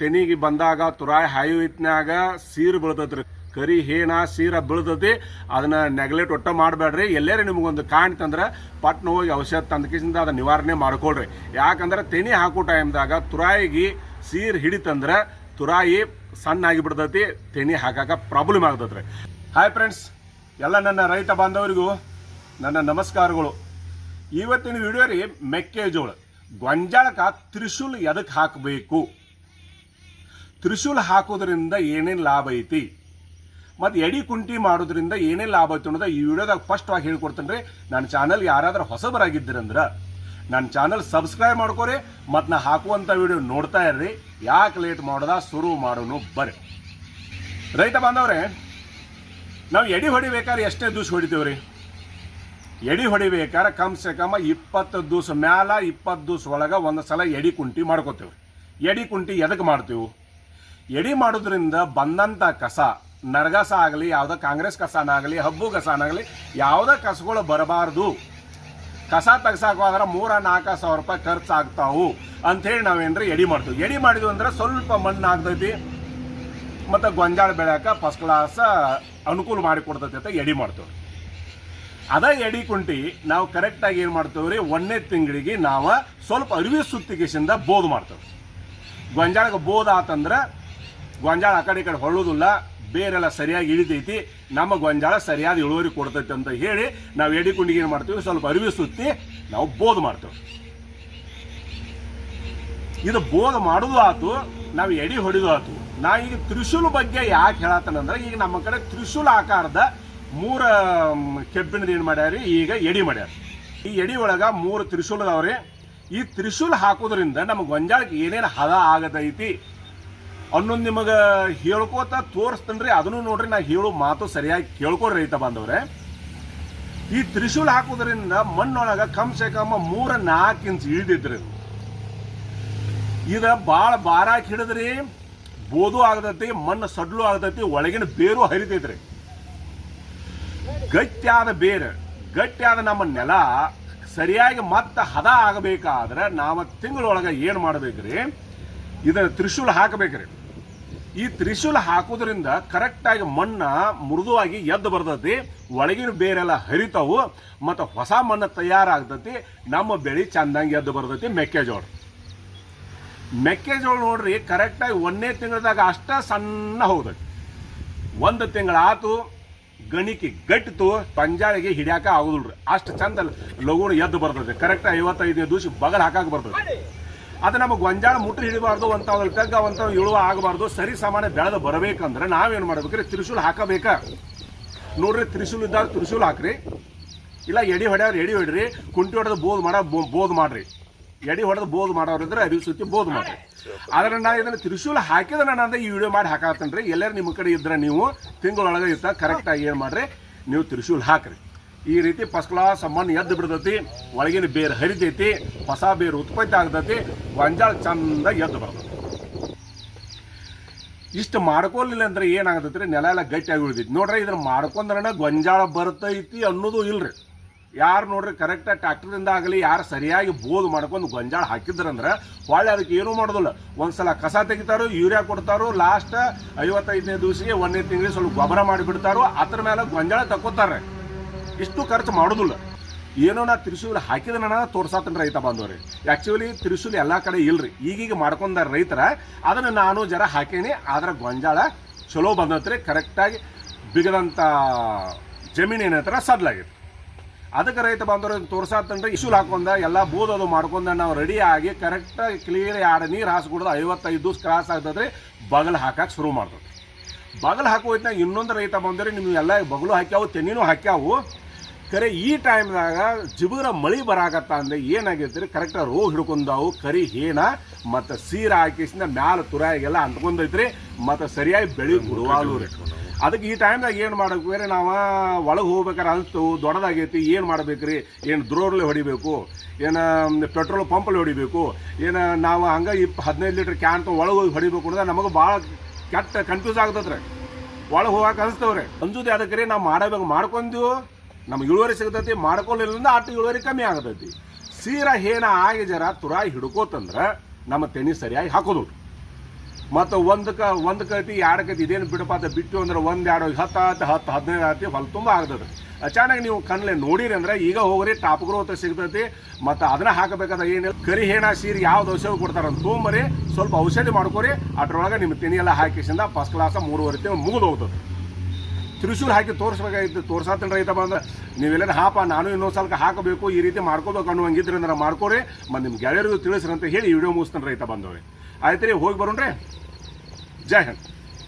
ತೆನಿಗೆ ಬಂದಾಗ ತುರಾಯಿ ಹಾಯುವಿತ್ನ್ಯಾಗ ಸೀರ್ ಬೀಳ್ತೈತ್ರಿ. ಕರಿ ಹೇನ ಸೀರ ಬೀಳ್ತೈತಿ. ಅದನ್ನ ನೆಗ್ಲೆಕ್ಟ್ ಒಟ್ಟ ಮಾಡಬೇಡ್ರಿ ಎಲ್ಲೇರಿ ನಿಮಗೊಂದು ಕಾಣ್ತಂದ್ರೆ ಪಟ್ನ ಹೋಗಿ ಔಷಧ ತಂದಕಿಸಿಂದ ಅದನ್ನ ನಿವಾರಣೆ ಮಾಡ್ಕೊಳ್ರಿ. ಯಾಕಂದ್ರೆ ತೆನಿ ಹಾಕೋ ಟೈಮ್ದಾಗ ತುರಾಯಿಗೆ ಸೀರ್ ಹಿಡಿತಂದ್ರೆ ತುರಾಯಿ ಸಣ್ಣ ಆಗಿ ಬಿಡ್ತೈತಿ, ತೆನಿ ಹಾಕಾಕ ಪ್ರಾಬ್ಲಮ್ ಆಗ್ತೈತ್ರಿ. ಹಾಯ್ ಫ್ರೆಂಡ್ಸ್ ಎಲ್ಲ ನನ್ನ ರೈತ ಬಾಂಧವರಿಗೂ ನನ್ನ ನಮಸ್ಕಾರಗಳು. ಇವತ್ತಿನ ವಿಡಿಯೋ ರೀ ಮೆಕ್ಕೆಜೋಳ. ಗೊಂಜಾಳಕ್ಕೆ ತ್ರಿಶೂಲ್ ಎದಕ್ಕೆ ಹಾಕಬೇಕು? ತ್ರಿಶೂಲ್ ಹಾಕೋದ್ರಿಂದ ಏನೇನು ಲಾಭ ಐತಿ? ಮತ್ತು ಎಡಿ ಕುಂಟಿ ಮಾಡೋದ್ರಿಂದ ಏನೇನು ಲಾಭ ಐತಿ ಅನ್ನೋದು ಈ ವಿಡಿಯೋದಾಗ ಫಸ್ಟ್ವಾಗಿ ಹೇಳ್ಕೊಡ್ತೇನೆ ರೀ ನನ್ನ ಚಾನಲ್ ಯಾರಾದರೂ ಹೊಸಬರಾಗಿದ್ದೀರಂದ್ರೆ ನನ್ನ ಚಾನಲ್ ಸಬ್ಸ್ಕ್ರೈಬ್ ಮಾಡ್ಕೋರಿ, ಮತ್ತು ನಾ ಹಾಕುವಂಥ ವಿಡಿಯೋ ನೋಡ್ತಾ ಇರ್ರಿ. ಯಾಕೆ ಲೇಟ್ ಮಾಡೋದ? ಶುರು ಮಾಡೋನು ಬರ್ರಿ. ರೈತ ಬಾಂಧವ್ರೆ, ನಾವು ಎಡಿ ಹೊಡಿಬೇಕಾದ್ರೆ ಎಷ್ಟೇ ದಿವ್ಸ ಹೊಡಿತೀವ್ರಿ? ಎಡಿ ಹೊಡಿಬೇಕಾದ್ರೆ ಕಮ್ ಸೆ ಕಮ್ ಇಪ್ಪತ್ತು ದಿವ್ಸ ಮ್ಯಾಲ ಇಪ್ಪತ್ತು ದಿವ್ಸ ಒಳಗೆ ಒಂದು ಸಲ ಎಡಿ ಕುಂಟಿ ಮಾಡ್ಕೋತೀವಿ ಎಡಿ ಕುಂಟಿ ಎದಕ್ಕೆ ಮಾಡ್ತೀವಿ? ಎಡಿ ಮಾಡೋದ್ರಿಂದ ಬಂದಂಥ ಕಸ, ನರಗಸ ಆಗಲಿ, ಯಾವುದೋ ಕಾಂಗ್ರೆಸ್ ಕಸನಾಗಲಿ, ಹಬ್ಬು ಕಸನಾಗಲಿ, ಯಾವುದೇ ಕಸಗಳು ಬರಬಾರ್ದು. ಕಸ ತೆಗ್ಸಾಕೋದ್ರೆ ಮೂರ, ನಾಲ್ಕು ಸಾವಿರ ರೂಪಾಯಿ ಖರ್ಚು ಆಗ್ತಾವು ಅಂಥೇಳಿ ನಾವೇನ್ರಿ ಎಡಿ ಮಾಡ್ತೀವಿ. ಎಡಿ ಮಾಡಿದ್ವಿ ಅಂದ್ರೆ ಸ್ವಲ್ಪ ಮಣ್ಣು ಆಗ್ತೈತಿ ಮತ್ತು ಗೊಂಜಾಳ ಬೆಳ್ಯಾಕ ಫಸ್ಟ್ ಕ್ಲಾಸ್ ಅನುಕೂಲ ಮಾಡಿ ಕೊಡ್ತೈತಿ ಅಂತ ಎಡಿ ಮಾಡ್ತೇವೆ. ಅದ ಎಡಿ ಕುಂಟಿ ನಾವು ಕರೆಕ್ಟಾಗಿ ಏನು ಮಾಡ್ತೇವೆ ರೀ, ಒಂದನೇ ತಿಂಗಳಿಗೆ ನಾವು ಸ್ವಲ್ಪ ಅರಿವಿ ಸುತ್ತಿಗೆಸಿಂದ ಬೋದ್ ಮಾಡ್ತೇವೆ. ಗೊಂಜಾಳಕ್ಕೆ ಬೋದ್ ಆತಂದ್ರೆ ಗೊಂಜಾಳ ಆ ಕಡೆ ಈ ಕಡೆ ಹೊಳ್ಳೋದಿಲ್ಲ ಬೇರೆಲ್ಲ ಸರಿಯಾಗಿ ಇಳಿತೈತಿ. ನಮ್ಮ ಗೊಂಜಾಳ ಸರಿಯಾದ ಇಳುವರಿ ಕೊಡ್ತೈತಿ ಅಂತ ಹೇಳಿ ನಾವು ಎಡಿ ಕುಂಡಿಗೆ ಏನು ಮಾಡ್ತೀವಿ? ಸ್ವಲ್ಪ ಅರಿವಿ ಸುತ್ತಿ ನಾವು ಬೋಧ ಮಾಡ್ತೇವೆ. ಇದು ಬೋಧ ಮಾಡೋದು ಆತು, ನಾವು ಎಡಿ ಹೊಡೆದು ಆತು. ನಾ ಈಗ ತ್ರಿಶೂಲ್ ಬಗ್ಗೆ ಯಾಕೆ ಹೇಳತ್ತನಂದ್ರೆ ಈಗ ನಮ್ಮ ಕಡೆ ತ್ರಿಶೂಲ್ ಆಕಾರದ ಮೂರ ಕೆಬ್ಬಿಣದ ಏನು ಮಾಡ್ಯಾರಿ? ಈಗ ಎಡಿ ಮಾಡ್ಯಾರ. ಈ ಎಡಿ ಒಳಗ ಮೂರು ತ್ರಿಶೂಲ್ ಅದಾವ್ರಿ ಈ ತ್ರಿಶೂಲ್ ಹಾಕೋದ್ರಿಂದ ನಮ್ಮ ಗೊಂಜಾಳಕ್ಕೆ ಏನೇನು ಹದ ಆಗತೈತಿ? ಅನ್ನೊಂದು ನಿಮಗೆ ಹೇಳ್ಕೋತ ತೋರಿಸ್ತೇನ್ರಿ, ಅದನ್ನು ನೋಡ್ರಿ, ನಾ ಹೇಳೋ ಮಾತು ಸರಿಯಾಗಿ ಕೇಳ್ಕೊಡ್ರಿ ರೈತ ಬಾಂಧವ್ರೆ. ಈ ತ್ರಿಶೂಲ್ ಹಾಕೋದ್ರಿಂದ ಮಣ್ಣೊಳಗ ಕಮ್ ಸೆ ಕಮ್ ಮೂರ ನಾಲ್ಕು ಇಂಚ್ ಇಳಿದಿದ್ರಿ. ಇದ ಭಾಳ ಬಾರಾಕ್ ಹಿಡಿದ್ರಿ ಬೋದು ಆಗತೈತಿ, ಮಣ್ಣು ಸಡ್ಲು ಆಗತೈತಿ, ಒಳಗಿನ ಬೇರು ಹರಿತೈತ್ರಿ. ಗಟ್ಟಿಯಾದ ಬೇರು, ಗಟ್ಟಿಯಾದ ನಮ್ಮ ನೆಲ ಸರಿಯಾಗಿ ಮತ್ತೆ ಹದ ಆಗಬೇಕಾದ್ರೆ ನಾವು ತಿಂಗಳೊಳಗೆ ಏನು ಮಾಡ್ಬೇಕ್ರಿ? ಇದನ್ನ ತ್ರಿಶೂಲ ಹಾಕಬೇಕ್ರಿ. ಈ ತ್ರಿಶೂಲ ಹಾಕೋದ್ರಿಂದ ಕರೆಕ್ಟಾಗಿ ಮಣ್ಣ ಮೃದುವಾಗಿ ಎದ್ದು ಬರ್ತೈತಿ, ಒಳಗಿನ ಬೇರೆಲ್ಲ ಹರಿತಾವು, ಮತ್ತು ಹೊಸ ಮಣ್ಣು ತಯಾರಾಗ್ತೈತಿ, ನಮ್ಮ ಬೆಳೆ ಚಂದಂಗೆ ಎದ್ದು ಬರ್ತೈತಿ ಮೆಕ್ಕೆಜೋಳ. ಮೆಕ್ಕೆಜೋಳ ನೋಡ್ರಿ ಕರೆಕ್ಟಾಗಿ ಒಂದನೇ ತಿಂಗಳದಾಗ ಅಷ್ಟ ಸಣ್ಣ ಹೋಗ್ತೈತಿ ಒಂದು ತಿಂಗಳಾತು ಗಣಿಕೆ ಗಟ್ಟಿತು, ಪಂಜಾಳಿಗೆ ಹಿಡಿಯಾಕ ಆಗೋದಿಲ್ರಿ. ಅಷ್ಟು ಚಂದ ಲಗೋಣ ಎದ್ದು ಬರ್ತದೆ ಕರೆಕ್ಟ್ ಐವತ್ತೈದನೇ ದಿವಸ ಬಗಲ್ ಹಾಕಕ್ಕೆ ಬರ್ತೈತಿ. ಅದು ನಮಗೆ ಗೊಂಜಾಳ ಮುಟ್ಟು ಹಿಡಿಬಾರ್ದು ಅಂತ ತೆಗ್ಗ ಅಂತ ಇಳುವ ಆಗಬಾರ್ದು, ಸರಿ ಸಾಮಾನ್ಯ ಬೆಳೆದು ಬರಬೇಕಂದ್ರೆ ನಾವೇನು ಮಾಡ್ಬೇಕ್ರಿ? ತ್ರಿಶೂಲ್ ಹಾಕಬೇಕ. ನೋಡ್ರಿ, ತ್ರಿಶೂಲ್ ಇದ್ದಾಗ ತ್ರಿಶೂಲ್ ಹಾಕ್ರಿ. ಇಲ್ಲ, ಎಡಿ ಹೊಡ್ಯಾರ ಎಡಿ ಹೊಡ್ರಿ. ಕುಂಟಿ ಹೊಡೆದು ಬೋದ್ ಮಾಡ ಬೋದ್ ಮಾಡ್ರಿ. ಎಡಿ ಹೊಡೆದು ಬೋದ್ ಮಾಡೋರಿದ್ರೆ ಅರಿವು ಸುತ್ತಿ ಬೋದ್ ಮಾಡ್ರಿ. ಆದ್ರೆ ನಾ ಇದನ್ನ ತ್ರಿಶೂಲ್ ಹಾಕಿದ ನಾನು ಈ ವಿಡಿಯೋ ಮಾಡಿ ಹಾಕತ್ತೇನ್ರಿ. ಎಲ್ಲರೂ ನಿಮ್ಮ ಕಡೆ ಇದ್ರೆ ನೀವು ತಿಂಗಳೊಳಗೆ ಇರ್ತ ಕರೆಕ್ಟಾಗಿ ಏನು ಮಾಡ್ರಿ? ನೀವು ತ್ರಿಶೂಲ್ ಹಾಕ್ರಿ. ಈ ರೀತಿ ಫಸ್ಟ್ ಕ್ಲಾಸ್ ಮಣ್ಣು ಎದ್ದು ಬಿಡ್ತೈತಿ, ಒಳಗಿನ ಬೇರು ಹರಿತೈತಿ, ಹೊಸ ಬೇರು ಉತ್ಪತ್ತಿ ಆಗ್ತೈತಿ, ಗೊಂಜಾಳ ಚಂದ ಎದ್ದು ಬರ್ತದೆ ಇಷ್ಟು ಮಾಡ್ಕೊಲಿಲ್ಲ ಅಂದ್ರೆ ಏನಾಗತೈತ್ರಿ? ನೆಲ ಎಲ್ಲ ಗಟ್ಟಿಯಾಗಿ ಉಳಿದೈತಿ ನೋಡ್ರಿ ಇದನ್ನ ಮಾಡ್ಕೊಂಡ್ರೆ ಗೊಂಜಾಳ ಬರ್ತೈತಿ ಅನ್ನೋದು ಇಲ್ರಿ. ಯಾರು ನೋಡ್ರಿ ಕರೆಕ್ಟಾಗಿ ಟ್ಯಾಕ್ಟ್ರಿಂದ ಆಗಲಿ, ಯಾರು ಸರಿಯಾಗಿ ಬೋದು ಮಾಡ್ಕೊಂಡು ಗೊಂಜಾಳ ಹಾಕಿದ್ರಂದ್ರೆ ಹೊಳ್ಳಿ ಅದಕ್ಕೆ ಏನೂ ಮಾಡೋದಿಲ್ಲ. ಒಂದ್ಸಲ ಕಸ ತೆಗಿತಾರೋ, ಯೂರಿಯಾ ಕೊಡ್ತಾರೋ ಲಾಸ್ಟ್ ಐವತ್ತೈದನೇ ದಿವಸಿಗೆ ಒಂದನೇ ತಿಂಗಳಿಗೆ ಸ್ವಲ್ಪ ಗೊಬ್ಬರ ಮಾಡಿಬಿಡ್ತಾರೋ, ಅದ್ರ ಮೇಲೆ ಗೊಂಜಾಳ ತಕ್ಕೋತಾರೆ ಇಷ್ಟು ಖರ್ಚು ಮಾಡೋದಿಲ್ಲ. ಏನೋ ನಾ ತ್ರಿಶೂಲ್ ಹಾಕಿದ ನಾನು ತೋರ್ಸಾತನ ರೈತ ಬಂದವ್ರಿ ಆ್ಯಕ್ಚುಲಿ ತ್ರಿಶೂಲ್ ಎಲ್ಲ ಕಡೆ ಇಲ್ರಿ. ಈಗೀಗ ಮಾಡ್ಕೊಂಡ ರೈತರ, ಅದನ್ನು ನಾನು ಜರ ಹಾಕೇನಿ, ಆದ್ರೆ ಗೊಂಜಾಳ ಚಲೋ ಬಂದತ್ರಿ ಕರೆಕ್ಟಾಗಿ ಬಿಗದಂಥ ಜಮೀನು ಏನತ್ರ ಸದ್ಲಾಗಿತ್ತು ಅದಕ್ಕೆ ರೈತ ಬಂದವ್ರು ತೋರ್ಸಾತನ್ರಿ. ಇಶೂಲ್ ಹಾಕೊಂಡ, ಎಲ್ಲ ಬೂದದು ಮಾಡ್ಕೊಂಡ ನಾವು ರೆಡಿ ಆಗಿ ಕರೆಕ್ಟಾಗಿ ಕ್ಲಿಯರ್ ಎರಡು ನೀರು ಹಾಸ್ಕೊಡ್ದು ಐವತ್ತೈದು ದಿವ್ಸ ಕ್ರಾಸ್ ಆಗ್ತದ್ರಿ, ಬಗಲ್ ಹಾಕಕ್ಕೆ ಶುರು ಮಾಡ್ತದೆ ಬಗಲ್ ಹಾಕೋ ಇನ್ನೊಂದು ರೈತ ಬಂದರೆ ನಿಮ್ಗೆ ಎಲ್ಲ ಬಗಲು ಹಾಕ್ಯಾವು ತೆನ್ನಿನೂ ಹಾಕ್ಯಾವು. ಕರೆ ಈ ಟೈಮ್ದಾಗ ಜಿಬುರ ಮಳಿ ಬರಾಕತ್ತ ಅಂದ್ರೆ ಏನಾಗಿರ್ತೀರಿ ರೀ ಕರೆಕ್ಟಾಗಿ ರೋಗ ಹಿಡ್ಕೊಂಡಾವು ಕರಿ ಹೇನ ಮತ್ತು ಸೀರ ಹಾಕಿಸಿಂದ ಮ್ಯಾಲ ತುರಾಯಿಗೆಲ್ಲ ಅಂಟ್ಕೊಂಡೈತ್ರಿ ಮತ್ತು ಸರಿಯಾಗಿ ಬೆಳಿ ಬಿಡುವಾಲು ರೀ ಅದಕ್ಕೆ ಈ ಟೈಮ್ದಾಗ ಏನು ಮಾಡಬೇಕು? ಬೇರೆ ನಾವು ಒಳಗೆ ಹೋಗ್ಬೇಕಾರೆ ಅನಿಸ್ತು ದೊಡ್ಡದಾಗೈತಿ ಏನು ಮಾಡ್ಬೇಕ್ರಿ? ಏನು ದ್ರೋರ್ಲೆ ಹೊಡಿಬೇಕು? ಏನು ಪೆಟ್ರೋಲ್ ಪಂಪಲ್ಲಿ ಹೊಡಿಬೇಕು? ಏನು ನಾವು ಹಂಗೆ ಇಪ್ಪ ಹದಿನೈದು ಲೀಟ್ರ್ ಕ್ಯಾನ್ ಒಳಗೆ ಹೋಗಿ ಹೊಡಿಬೇಕು ಅಂದ್ರೆ ನಮಗೆ ಭಾಳ ಕೆಟ್ಟ ಕನ್ಫ್ಯೂಸ್ ಆಗ್ತದ್ರಿ. ಒಳಗೆ ಹೋಗಕ್ಕೆ ಅನಿಸ್ತವ್ರಿ. ಅಂಜುದೇ ಅದಕ್ಕೆ ರೀ? ನಾವು ಮಾಡಬೇಕು ಮಾಡ್ಕೊಂತೀವಿ ನಮ್ಗೆ ಇಳುವರಿ ಸಿಗ್ತೈತಿ ಮಾಡ್ಕೊಳ್ಳಿಲ್ಲ ಅಷ್ಟು ಇಳುವರಿ ಕಮ್ಮಿ ಆಗತೈತಿ. ಸೀರ ಹೇನ ಆಗಿ ಜರ ತುರಾಯಿ ಹಿಡ್ಕೋತಂದ್ರೆ ನಮ್ಮ ತೆನಿ ಸರಿಯಾಗಿ ಹಾಕೋದು ಮತ್ತು ಒಂದಕ್ಕ ಒಂದು ಕತಿ ಎರಡು ಕತಿ ಇದೇನು ಬಿಡಪ್ಪ ಬಿಟ್ಟು ಅಂದ್ರೆ ಒಂದು, ಎರಡು ಹತ್ತು ಹತ್ತು ಹತ್ತು, ಹದಿನೈದು ಆತಿ ಹೊಲ ತುಂಬ ಆಗ್ತದೆ. ಅಚಾನಕ್ ನೀವು ಕಣ್ಣಲೆ ನೋಡಿರಿ ಅಂದ್ರೆ ಈಗ ಹೋಗ್ರಿ, ಟಾಪ್ ಗ್ರೋತ್ ಸಿಗ್ತೈತಿ, ಮತ್ತು ಅದನ್ನ ಹಾಕಬೇಕಾದ ಏನು ಕರಿ ಹೇಣ, ಸೀರೆ ಯಾವ್ದು ಔಷಧಿ ಕೊಡ್ತಾರೆ ಅಂತ ತೊಗೊಂಬರಿ ಸ್ವಲ್ಪ ಔಷಧಿ ಮಾಡ್ಕೊರಿ, ಅದ್ರೊಳಗೆ ನಿಮ್ಮ ತೆನಿ ಎಲ್ಲ ಹಾಕಿಸಿಂದ ಫಸ್ಟ್ ಕ್ಲಾಸ ಮೂರುವರೆ ಮುಗಿದು ಹೋಗ್ತದೆ ತ್ರಿಶೂಲ್ ಹಾಕಿ ತೋರಿಸ್ಬೇಕಾಗಿತ್ತು. ತೋರ್ಸಾತನ ರೈತ ಬಂದ ನೀವೆಲ್ಲ ಹಾಪ, ನಾನು ಇನ್ನೊಂದು ಸಲ ಹಾಕಬೇಕು, ಈ ರೀತಿ ಮಾಡ್ಕೋಬೇಕು ಅನ್ನುವಂಗಿದ್ರೆ ಅಂದ್ರೆ ಮಾಡ್ಕೋರಿ. ಮತ್ತು ನಿಮ್ಮ ಗೆಳೆಯರಿಗೂ ತಿಳಿಸ್ರಿ ಅಂತ ಹೇಳಿ ವಿಡಿಯೋ ಮುಗಿಸ್ತಾನೆ ರೈತ ಬಂದವ್ರಿ. ಆಯ್ತು ರೀ ಹೋಗಿ ಬರೋಣ್ರಿ. ಜೈ ಹಿಂದ್.